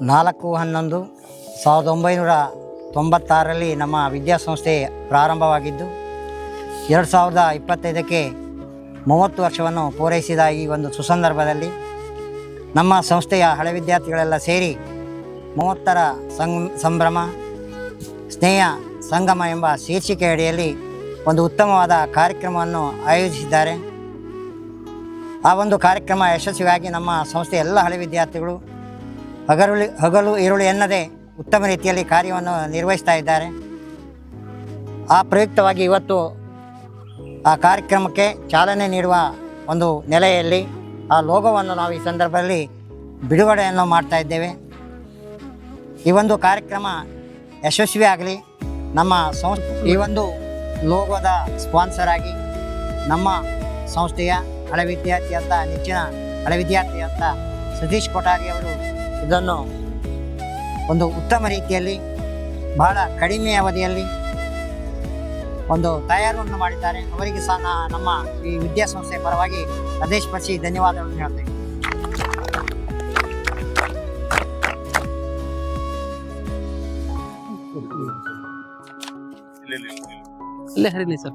ನಾಲ್ಕು ಹನ್ನೊಂದು ಸಾವಿರದ ಒಂಬೈನೂರ ತೊಂಬತ್ತಾರರಲ್ಲಿ ನಮ್ಮ ವಿದ್ಯಾಸಂಸ್ಥೆ ಪ್ರಾರಂಭವಾಗಿದ್ದು, ಎರಡು ಸಾವಿರದ ಇಪ್ಪತ್ತೈದಕ್ಕೆ ಮೂವತ್ತು ವರ್ಷವನ್ನು ಪೂರೈಸಿದ ಈ ಒಂದು ಸುಸಂದರ್ಭದಲ್ಲಿ ನಮ್ಮ ಸಂಸ್ಥೆಯ ಹಳೆ ವಿದ್ಯಾರ್ಥಿಗಳೆಲ್ಲ ಸೇರಿ ಮೂವತ್ತರ ಸಂ ಸಂಭ್ರಮ, ಸ್ನೇಹ, ಸಂಗಮ ಎಂಬ ಶೀರ್ಷಿಕೆ ಅಡಿಯಲ್ಲಿ ಒಂದು ಉತ್ತಮವಾದ ಕಾರ್ಯಕ್ರಮವನ್ನು ಆಯೋಜಿಸಿದ್ದಾರೆ. ಆ ಒಂದು ಕಾರ್ಯಕ್ರಮ ಯಶಸ್ವಿಯಾಗಿ ನಮ್ಮ ಸಂಸ್ಥೆಯ ಎಲ್ಲ ಹಳೆ ವಿದ್ಯಾರ್ಥಿಗಳು ಹಗಲು ಹಗಲು ಈರುಳ್ಳಿ ಎನ್ನದೇ ಉತ್ತಮ ರೀತಿಯಲ್ಲಿ ಕಾರ್ಯವನ್ನು ನಿರ್ವಹಿಸ್ತಾ ಇದ್ದಾರೆ. ಆ ಪ್ರಯುಕ್ತವಾಗಿ ಇವತ್ತು ಆ ಕಾರ್ಯಕ್ರಮಕ್ಕೆ ಚಾಲನೆ ನೀಡುವ ಒಂದು ನೆಲೆಯಲ್ಲಿ ಆ ಲೋಗೋವನ್ನು ನಾವು ಈ ಸಂದರ್ಭದಲ್ಲಿ ಬಿಡುಗಡೆಯನ್ನು ಮಾಡ್ತಾ ಇದ್ದೇವೆ. ಈ ಒಂದು ಕಾರ್ಯಕ್ರಮ ಯಶಸ್ವಿ ಆಗಲಿ. ನಮ್ಮ ಸಂಸ್ ಈ ಒಂದು ಲೋಗೋದ ಸ್ಪಾನ್ಸರ್ ಆಗಿ ನಮ್ಮ ಸಂಸ್ಥೆಯ ಹಳೆ ವಿದ್ಯಾರ್ಥಿ ಅಂತ ನೆಚ್ಚಿನ ಹಳೆ ವಿದ್ಯಾರ್ಥಿ ಅಂತ ಸತೀಶ್ ಕೊಠಾರಿ ಅವರು ಇದನ್ನು ಒಂದು ಉತ್ತಮ ರೀತಿಯಲ್ಲಿ ಬಹಳ ಕಡಿಮೆ ಅವಧಿಯಲ್ಲಿ ಒಂದು ತಯಾರನ್ನು ಮಾಡಿದ್ದಾರೆ. ಅವರಿಗೆ ಸಹ ನಮ್ಮ ಈ ವಿದ್ಯಾಸಂಸ್ಥೆ ಪರವಾಗಿ ಹೃದಯಸ್ಪರ್ಶಿ ಧನ್ಯವಾದಗಳನ್ನು ಹೇಳ್ತೇವೆ ಇಲ್ಲೇ ಹರಿಲಿ ಸರ್.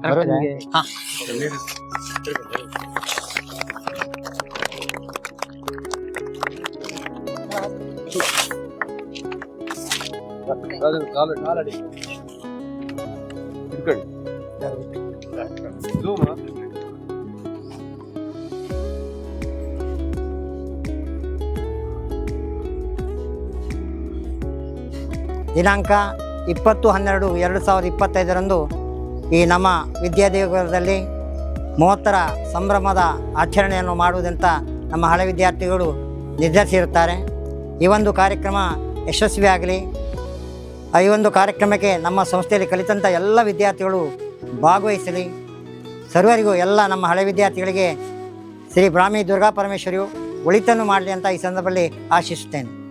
ದಿನಾಂಕ ಇಪ್ಪತ್ತು ಹನ್ನೆರಡು ಎರಡು ಸಾವಿರದ ಇಪ್ಪತ್ತೈದರಂದು ಈ ನಮ್ಮ ವಿದ್ಯಾದೇವರದಲ್ಲಿ ಮೂವತ್ತರ ಸಂಭ್ರಮದ ಆಚರಣೆಯನ್ನು ಮಾಡುವುದಂತ ನಮ್ಮ ಹಳೆ ವಿದ್ಯಾರ್ಥಿಗಳು ನಿರ್ಧರಿಸಿರುತ್ತಾರೆ. ಈ ಒಂದು ಕಾರ್ಯಕ್ರಮ ಯಶಸ್ವಿಯಾಗಲಿ ಈ ಒಂದು ಕಾರ್ಯಕ್ರಮಕ್ಕೆ ನಮ್ಮ ಸಂಸ್ಥೆಯಲ್ಲಿ ಕಲಿತಂಥ ಎಲ್ಲ ವಿದ್ಯಾರ್ಥಿಗಳು ಭಾಗವಹಿಸಲಿ. ಸರ್ವರಿಗೂ ಎಲ್ಲ ನಮ್ಮ ಹಳೆ ವಿದ್ಯಾರ್ಥಿಗಳಿಗೆ ಶ್ರೀ ಬ್ರಾಹ್ಮಿ ದುರ್ಗಾ ಪರಮೇಶ್ವರಿಯು ಒಳಿತನ್ನು ಮಾಡಲಿ ಅಂತ ಈ ಸಂದರ್ಭದಲ್ಲಿ ಆಶಿಸುತ್ತೇನೆ.